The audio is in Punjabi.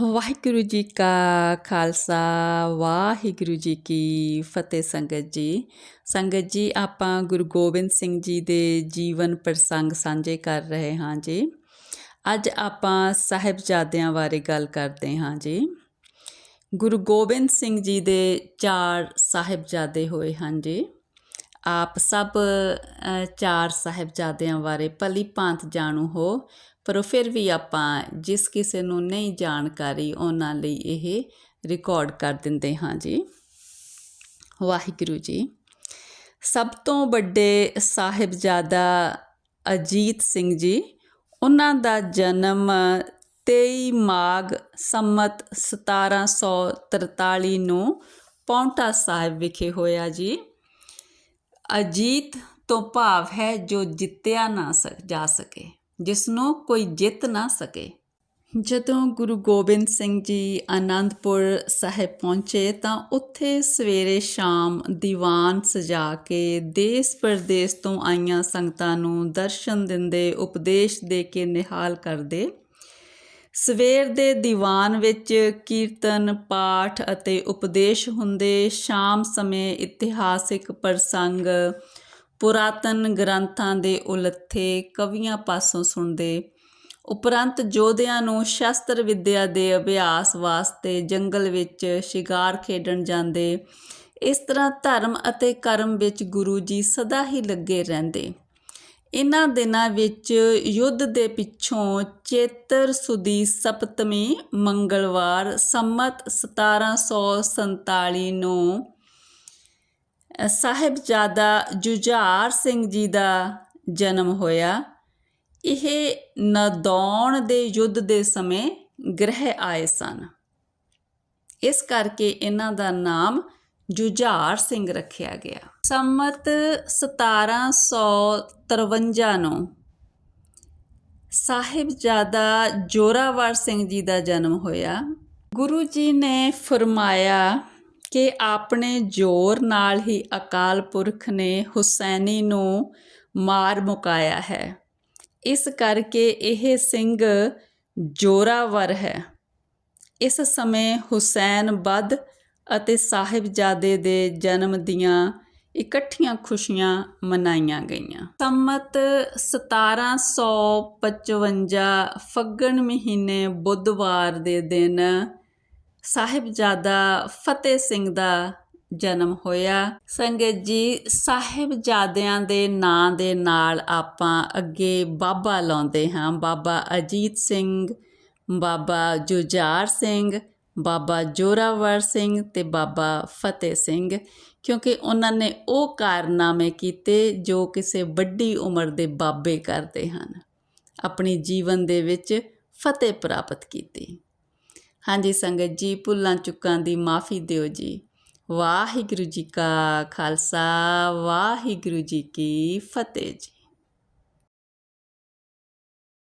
ਵਾਹਿਗੁਰੂ ਜੀ ਕਾ ਖਾਲਸਾ, ਵਾਹਿਗੁਰੂ ਜੀ ਕੀ ਫਤਿਹ ਸੰਗਤ ਜੀ। ਸੰਗਤ ਜੀ, ਆਪਾਂ ਗੁਰੂ ਗੋਬਿੰਦ ਸਿੰਘ ਜੀ ਦੇ ਜੀਵਨ ਪ੍ਰਸੰਗ ਸਾਂਝੇ ਕਰ ਰਹੇ ਹਾਂ ਜੀ। ਅੱਜ ਆਪਾਂ ਸਾਹਿਬਜ਼ਾਦਿਆਂ ਬਾਰੇ ਗੱਲ ਕਰਦੇ ਹਾਂ ਜੀ। ਗੁਰੂ ਗੋਬਿੰਦ ਸਿੰਘ ਜੀ ਦੇ ਚਾਰ ਸਾਹਿਬਜ਼ਾਦੇ ਹੋਏ ਹਨ ਜੀ। ਆਪ ਸਭ ਚਾਰ ਸਾਹਿਬਜ਼ਾਦਿਆਂ ਬਾਰੇ ਭਲੀ ਭਾਂਤ ਜਾਣੂ ਹੋ, ਪਰ ਫਿਰ ਵੀ ਆਪਾਂ ਜਿਸ ਕਿਸੇ ਨੂੰ ਨਹੀਂ ਜਾਣਕਾਰੀ, ਉਹਨਾਂ ਲਈ ਇਹ ਰਿਕਾਰਡ ਕਰ ਦਿੰਦੇ ਹਾਂ ਜੀ। ਵਾਹਿਗੁਰੂ ਜੀ, ਸਭ ਤੋਂ ਵੱਡੇ ਸਾਹਿਬਜ਼ਾਦਾ ਅਜੀਤ ਸਿੰਘ ਜੀ, ਉਹਨਾਂ ਦਾ ਜਨਮ 23 ਮਾਘ ਸੰਮਤ 1743 ਨੂੰ ਪੌਂਟਾ ਸਾਹਿਬ ਵਿਖੇ ਹੋਇਆ ਜੀ। ਅਜੀਤ ਤੋਂ ਭਾਵ ਹੈ ਜੋ ਜਿੱਤਿਆ ਨਾ ਸਕ ਜਾ ਸਕੇ ਜਿਸ ਨੂੰ ਕੋਈ ਜਿੱਤ ਨਾ ਸਕੇ। ਜਦੋਂ ਗੁਰੂ ਗੋਬਿੰਦ ਸਿੰਘ ਜੀ ਆਨੰਦਪੁਰ ਸਾਹਿਬ ਪਹੁੰਚੇ ਤਾਂ ਉੱਥੇ ਸਵੇਰੇ ਸ਼ਾਮ ਦੀਵਾਨ ਸਜਾ ਕੇ ਦੇਸ਼ ਪ੍ਰਦੇਸ਼ ਤੋਂ ਆਈਆਂ ਸੰਗਤਾਂ ਨੂੰ ਦਰਸ਼ਨ ਦਿੰਦੇ, ਉਪਦੇਸ਼ ਦੇ ਕੇ ਨਿਹਾਲ ਕਰਦੇ ਸਵੇਰ ਦੇ ਦੀਵਾਨ ਵਿੱਚ ਕੀਰਤਨ, ਪਾਠ ਅਤੇ ਉਪਦੇਸ਼ ਹੁੰਦੇ ਸ਼ਾਮ ਸਮੇਂ ਇਤਿਹਾਸਿਕ ਪ੍ਰਸੰਗ, ਪੁਰਾਤਨ ਗ੍ਰੰਥਾਂ ਦੇ ਉਲੱਥੇ ਕਵੀਆਂ ਪਾਸੋਂ ਸੁਣਦੇ। ਉਪਰੰਤ ਜੋਧਿਆਂ ਨੂੰ ਸ਼ਸਤਰ ਵਿੱਦਿਆ ਦੇ ਅਭਿਆਸ ਵਾਸਤੇ ਜੰਗਲ ਵਿੱਚ ਸ਼ਿਕਾਰ ਖੇਡਣ ਜਾਂਦੇ। ਇਸ ਤਰ੍ਹਾਂ ਧਰਮ ਅਤੇ ਕਰਮ ਵਿੱਚ ਗੁਰੂ ਜੀ ਸਦਾ ਹੀ ਲੱਗੇ ਰਹਿੰਦੇ। ਇਨ੍ਹਾਂ ਦਿਨਾਂ ਵਿੱਚ ਯੁੱਧ ਦੇ ਪਿੱਛੋਂ ਚੇਤਰ ਸੁਦੀ ਸਪਤਮੀ ਮੰਗਲਵਾਰ ਸੰਮਤ 1747 ਨੂੰ ਸਾਹਿਬਜ਼ਾਦਾ ਜੁਝਾਰ ਸਿੰਘ ਜੀ ਦਾ ਜਨਮ ਹੋਇਆ। ਇਹ ਨਦੌਣ ਦੇ ਯੁੱਧ ਦੇ ਸਮੇਂ ਗ੍ਰਹਿ ਆਏ ਸਨ। ਇਸ ਕਰਕੇ ਇਹਨਾਂ ਦਾ ਨਾਮ ਜੁਝਾਰ ਸਿੰਘ ਰੱਖਿਆ ਗਿਆ। ਸੰਮਤ 1753 ਨੂੰ ਸਾਹਿਬਜ਼ਾਦਾ ਜੋਰਾਵਰ ਸਿੰਘ ਜੀ ਦਾ ਜਨਮ ਹੋਇਆ। ਗੁਰੂ ਜੀ ਨੇ ਫਰਮਾਇਆ ਕਿ ਆਪਣੇ ਜ਼ੋਰ ਨਾਲ ਹੀ ਅਕਾਲ ਪੁਰਖ ਨੇ ਹੁਸੈਨੀ ਨੂੰ ਮਾਰ ਮੁਕਾਇਆ ਹੈ। ਇਸ ਕਰਕੇ ਇਹ ਸਿੰਘ ਜੋਰਾਵਰ ਹੈ। ਇਸ ਸਮੇਂ ਹੁਸੈਨ ਬਦ ਅਤੇ ਸਾਹਿਬਜ਼ਾਦੇ ਦੇ ਜਨਮ ਦੀਆਂ ਇਕੱਠੀਆਂ ਖੁਸ਼ੀਆਂ ਮਨਾਈਆਂ ਗਈਆਂ। ਸੰਮਤ 1755 ਫੱਗਣ ਮਹੀਨੇ ਬੁੱਧਵਾਰ ਦੇ ਦਿਨ ਸਾਹਿਬਜ਼ਾਦਾ ਫਤਿਹ ਸਿੰਘ ਦਾ ਜਨਮ ਹੋਇਆ। ਸੰਗਤ ਜੀ, ਸਾਹਿਬਜ਼ਾਦਿਆਂ ਦੇ ਨਾਂ ਦੇ ਨਾਲ ਆਪਾਂ ਅੱਗੇ ਬਾਬਾ ਲਾਉਂਦੇ ਹਾਂ। ਬਾਬਾ ਅਜੀਤ ਸਿੰਘ, ਬਾਬਾ ਜੁਝਾਰ ਸਿੰਘ ਬਾਬਾ ਜੋਰਾਵਰ ਸਿੰਘ ਤੇ ਬਾਬਾ ਫਤਿਹ ਸਿੰਘ, ਕਿਉਂਕਿ ਉਹਨਾਂ ਨੇ ਉਹ ਕਾਰਨਾਮੇ ਕੀਤੇ ਜੋ ਕਿਸੇ ਵੱਡੀ ਉਮਰ ਦੇ ਬਾਬੇ ਕਰਦੇ ਹਨ। ਆਪਣੀ ਜੀਵਨ ਦੇ ਵਿੱਚ ਫਤਿਹ ਪ੍ਰਾਪਤ ਕੀਤੀ। ਹਾਂਜੀ ਸੰਗਤ ਜੀ, ਭੁੱਲਾਂ ਚੁੱਕਾਂ ਦੀ ਮਾਫੀ ਦਿਓ ਜੀ। ਵਾਹਿਗੁਰੂ ਜੀ ਕਾ ਖਾਲਸਾ, ਵਾਹਿਗੁਰੂ ਜੀ ਕੀ ਫਤਿਹ ਜੀ।